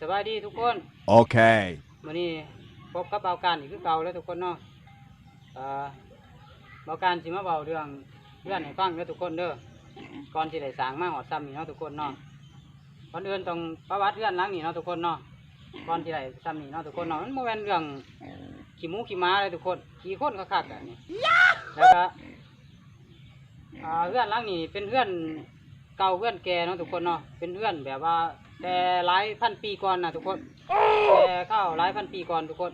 สบายดีทุกคน Okay. วันนี้พบกับเบาการอีกคือเก่าแล้วทุกคนเนาะเอ่อเบาการสิมาเบาเรื่องเรื่องให้ฟังเด้อทุกคนเด้อก่อนสิได้สร้างมาหอดซ้ำนี่เนาะทุกคนเนาะก่อนอื่นต้องประวัติเรื่องหลังนี่เนาะทุกคนเนาะก่อนสิได้ซ้ำนี่เนาะทุกคนเนาะมันโมเมนเรื่องขี้หมูขี้ม้าเลยทุกคนขี้คนคักๆอันนี้แล้วก็อ่าเรื่องหลังนี่เป็นเรื่อง เก่าเรื่องแกเนาะทุกคนเนาะเป็นเรื่องแบบว่า แต่หลายพันปีก่อนนะทุกคนแต่เข้าหลายพันปีก่อนทุกคน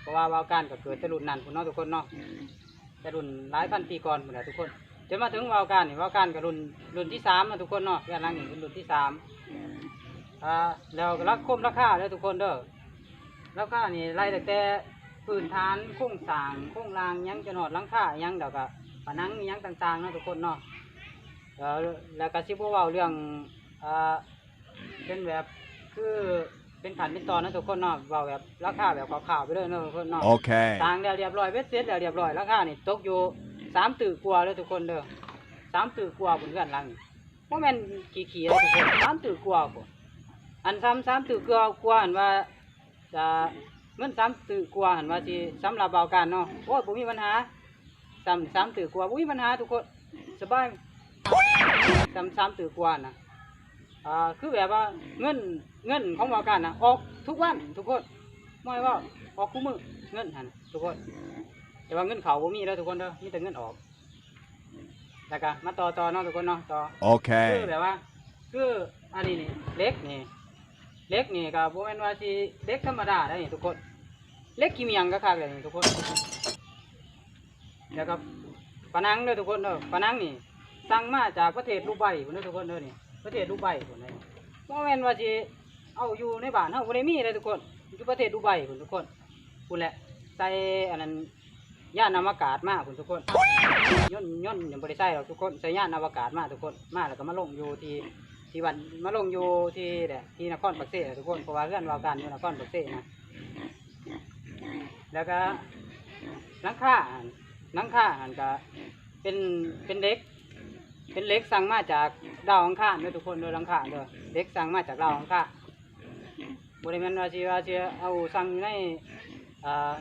เพราะว่าวาวการก็เกิดแต่รุ่นนั้นพุ่นเนาะทุกคนเนาะแต่รุ่นหลายพันปีก่อนหมดแล้วทุกคนจนมาถึงวาวการนี่วาวการกับรุ่นรุ่นที่สามนะทุกคนเนาะเรื่องหลังนี่เป็นรุ่นที่สามอ่าแล้วรักคมราคาเลยทุกคนเด้อราคานี่ไล่แต่พื้นฐานโครงสางโครงรางยังจนหนอดลังคายังเดี๋ยวก็ผนังยังต่างๆเนาะทุกคนเนาะ แล้วแล้วก็สิบเว้าเรื่องอ่าเป็นแบบคือเป็นขันเป็นตอนนะทุกคนเนาะเบาแบบราคาแบบขาวๆไปเลยเนาะทุกคนเนาะ Okay. ต่างแล้วเรียบร้อยเวทเสร็จแล้วเรียบร้อยราคานี่ตกอยู่สามตื่กว่าเลยทุกคนเด้อสามตื่กว่าบนเรือนหลังนี่เพราะแม่นขี่ขี่เลยทุกคนสามตื่กว่าพุ่นอันซ้ำสามตื่กว่ากว่าอันว่าจะเงินสามตื่กว่าหันว่าสิสำหรับเบาการเนาะโอ้ยบ่มีปัญหาสามสามตื่กว่าบ่มีปัญหาทุกคนสบาย สามสามตื่กว่านะอ่าคือแบบว่าเงินเงินของวาการนะออกทุกวันทุกคนไม่ว่าออกคู่มือเงินหันทุกคนแต่ว่าเงินเขาบ่มีแล้วทุกคนเด้อมีแต่เงินออกแล้วก็มาต่อต่อเนาะทุกคนเนาะต่อคือ Okay. แบบว่า คืออันนี้นี่เล็กนี่เล็กนี่ก็บ่แม่นว่าสิเล็กธรรมดาได้นี่ทุกคน เล็กกี่เมียงก็คักเลยนี่ทุกคนแล้วก็ปะนังเด้อทุกคนเด้อปะนังนี่ สั่งมาจากประเทศดูไบพุ่นเด้ทุกคนเด้อนี่ ประเทศดูไบพุ่นเลยบ่แม่นว่าสิเอาอยู่ในบ้านเฮาบ่ได้มีเลยทุกคนอยู่ประเทศดูไบพุ่นทุกคนพุ่นแหละใส่อันนั้นย่านอวกาศมาพุ่นทุกคนย่นย่นยังบ่ได้ใส่หรอกทุกคนใส่ย่านอวกาศมาทุกคนมาแล้วก็มาลงอยู่ที่ที่วันมาลงอยู่ที่แหละที่นครปักเสทุกคนเพราะว่าเรื่องวาการอยู่นครปักเสนะแล้วก็หลังคาหั่นหลังคาหันก็เป็นเป็นเล็ก เป็นเหล็กสั่งมาจากดาวอังคารเด้อทุกคนเด้อหลังคาเด้อเหล็กสั่งมาจากดาวอังคารบริเวณวาสิวาสิเอาสั่งอยู่ในอ่า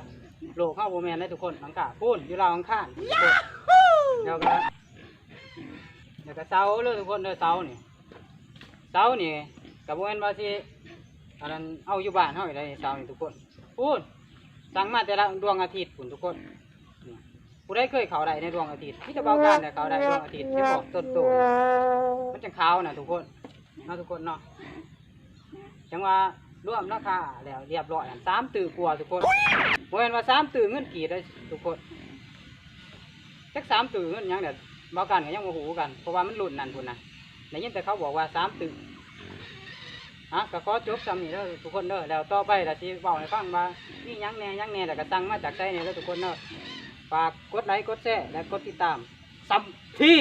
โลกเข้าโบแมนได้ทุกคนหลังคาพูนอยู่ดาวอังคารเดี๋ยวก็เดี๋ยวก็เสาเลยทุกคนเด้อเสานี่เสานี่กับโบแมนว่าสิอันนั้นเอาอยู่บ้านเฮาได้เสานี่ทุกคนพูนสั่งมาแต่ละดวงอาทิตย์พุ่นทุกคน ผู้ได้เคยเข้าได้ในดวงอาทิตย์ที่จะเบาการเนี่เข้าได้ดวงอาทิตย์ที่บอกต้นโตมันจะขาวนะทุกคนนะทุกคนเนาะจังว่าร่วมราคาแล้วเรียบร้อยสามตื่นกลัวทุกคนโมเห็นว่าสามตื่นเงินกี่ได้ทุกคนจักสามตื่นเงินยังเดี๋ยวเบากันก็ยังโมโหกันเพราะว่ามันหลุดนั่นพุ่นนะในยินแต่เขาบอกว่าสามตื่นฮะก็ขอจบซ้ำนี่เด้อทุกคนเด้อแล้วต่อไปล่ที่บอกให้ฟังว่านี่ยังแน่ยังแน่แต่ก็ตั้งมาจากใจเนี่ยเด้อทุกคนเด้อ ฝากกดไลค์กดแชร์และกดติดตามซ้ำที่